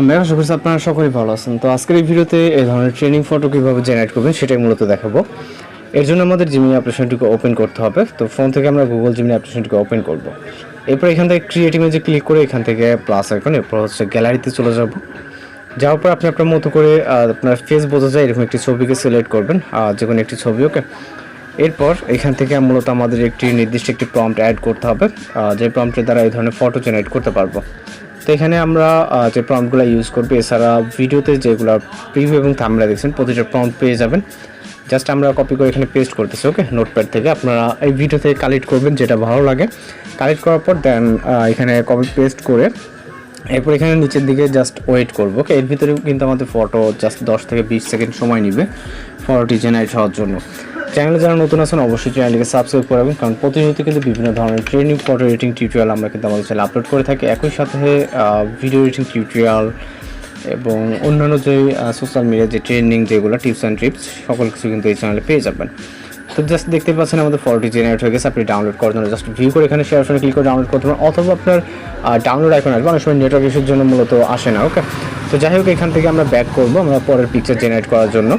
আমি আশা করছি আপনারা সকলেই ভালো আছেন। তো আজকের এই ভিডিওতে এই ধরনের ট্রেনিং ফটো কীভাবে জেনারেট করবেন সেটাই মূলত দেখাবো। এর জন্য আমাদের জিমিনি অ্যাপ্লিকেশনটিকে ওপেন করতে হবে। তো ফোন থেকে আমরা গুগল জিমিনি অ্যাপ্লিকেশনটিকে ওপেন করব। এরপর এখান থেকে ক্রিয়েট ইমেজে ক্লিক করে এখান থেকে প্লাস আইকন এরপর হচ্ছে গ্যালারিতে চলে যাব। যাওয়ার পর আপনি আপনার মতো করে আপনার ফেস বোঝা যায়, এরকম একটি ছবিকে সিলেক্ট করবেন যে কোনো একটি ছবি ওকে এরপর এখান থেকে মূলত আমাদের একটি নির্দিষ্ট একটি প্রম্পট অ্যাড করতে হবে যে প্রম্পটের দ্বারা এই ধরনের ফটো জেনারেট করতে পারব। তো এখানে আমরা যে প্রম্পটগুলো ইউজ করব, এছাড়া ভিডিওতে যেগুলো প্রিভিউ এবং থামলা দেখছেন, প্রতিটা প্রম্পট পেয়ে যাবেন। জাস্ট আমরা কপি করে এখানে পেস্ট করতেছি ওকে নোটপ্যাড থেকে। আপনারা এই ভিডিও থেকে কালেক্ট করবেন, যেটা ভালো লাগে। কালেক্ট করার পর দেন এখানে কপি পেস্ট করে এরপর এখানে নিচের দিকে জাস্ট ওয়েট করব ওকে এর ভিতরেও কিন্তু আমাদের ফটো জাস্ট দশ থেকে বিশ সেকেন্ড সময় নেবে ফটোটি জেনারেট হওয়ার জন্য। চ্যানেলে যারা নতুন আছেন, অবশ্যই চ্যানেলটিকে সাবস্ক্রাইব করবেন কারণ প্রতিনিয়ত কিন্তু বিভিন্ন ধরনের ট্রেনিং ফটো এডিটিং টিউটোরিয়াল আমরা কিন্তু আমাদের চ্যানেলে আপলোড করে থাকি। একই সাথে ভিডিও এডিটিং টিউটোরিয়াল এবং অন্যান্য যে সোশ্যাল মিডিয়া যে ট্রেনিং যেগুলো টিপস অ্যান্ড ট্রিপস সকল কিছু কিন্তু এই চ্যানেলে পেয়ে যাবেন। তো জাস্ট দেখতে পাচ্ছেন আমাদের ফটোটি জেনারেট হয়ে গেছে, আপনি ডাউনলোড করার জন্য জাস্ট ভিউ করে এখানে শেয়ার ফোনে ক্লিক করে ডাউনলোড করতে পারেন, অথবা আপনার ডাউনলোড আইকন আসবে, অনেক সময় নেটওয়ার্ক ইস্যুর জন্য মূলত আসে না ওকে তো যাই হোক, এখান থেকে আমরা ব্যাক করব, আমরা পরের পিকচার জেনারেট করার জন্য।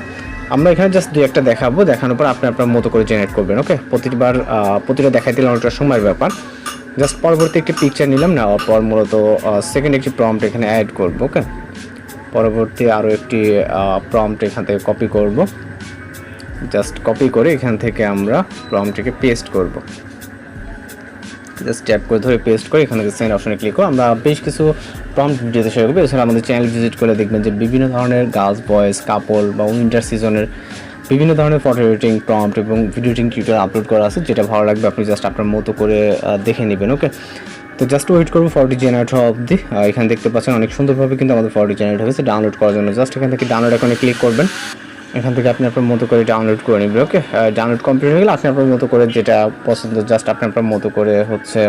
আমরা এখানে জাস্ট দুই একটা দেখাবো, দেখানোর পর আপনি আপনার মতো করে জেনারেট করবেন ওকে প্রতিবার প্রতিটা দেখাই দিলে অনেকটা সময়ের ব্যাপার। জাস্ট পরবর্তী একটি পিকচার নিলাম, নেওয়ার পর মূলত সেকেন্ড একটি প্রম্পট এখানে অ্যাড করব ওকে পরবর্তী আরও একটি প্রম্পট এখান থেকে কপি করব। জাস্ট কপি করে এখান থেকে আমরা প্রম্পটিকে পেস্ট করব। জাস্ট ট্যাপ করে ধরে পেস্ট করে এখানে সেন্ড অপশনে ক্লিক করে। আমরা বেশ কিছু প্রম্পট ভিডিওতে শেয়ার করব এছাড়া আমাদের চ্যানেল ভিজিট করে দেখবেন যে বিভিন্ন ধরনের গার্লস বয়েজ কাপল বা উইন্টার সিজনের বিভিন্ন ধরনের ফটো এডিটিং প্রম্পট এবং ভিডিও এডিটিং টিউটোরিয়াল আপলোড করা আছে, যেটা ভালো লাগবে। আপনি জাস্ট আপনার মতো করে দেখে নেবেন ওকে তো জাস্ট ওয়েট করব ফটোটি জেনারেট হওয়া অবধি। এখানে দেখতে পাচ্ছেন অনেক সুন্দরভাবে কিন্তু আমাদের ফটোটি জেনারেট হয়েছে। ডাউনলোড করার জন্য জাস্ট এখান থেকে ডাউনলোড এখানে ক্লিক করবেন। এখান থেকে আপনি আপনার মতো করে ডাউনলোড করে নেবেন ওকে ডাউনলোড কমপ্লিট হয়ে গেলে আপনি আপনার মতো করে যেটা পছন্দ জাস্ট আপনি আপনার মতো করে হচ্ছে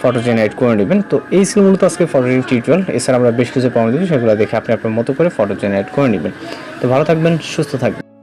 ফটো জেনারেট করে নেবেন। তো এই ছিল মূলত আজকে ফটো টিউটোরিয়াল এছাড়া আমরা বেশ কিছু পাওয়া দিচ্ছি সেগুলো দেখে আপনি আপনার মতো করে ফটো জেনারেট করে নেবেন। তো ভালো থাকবেন, সুস্থ থাকবেন।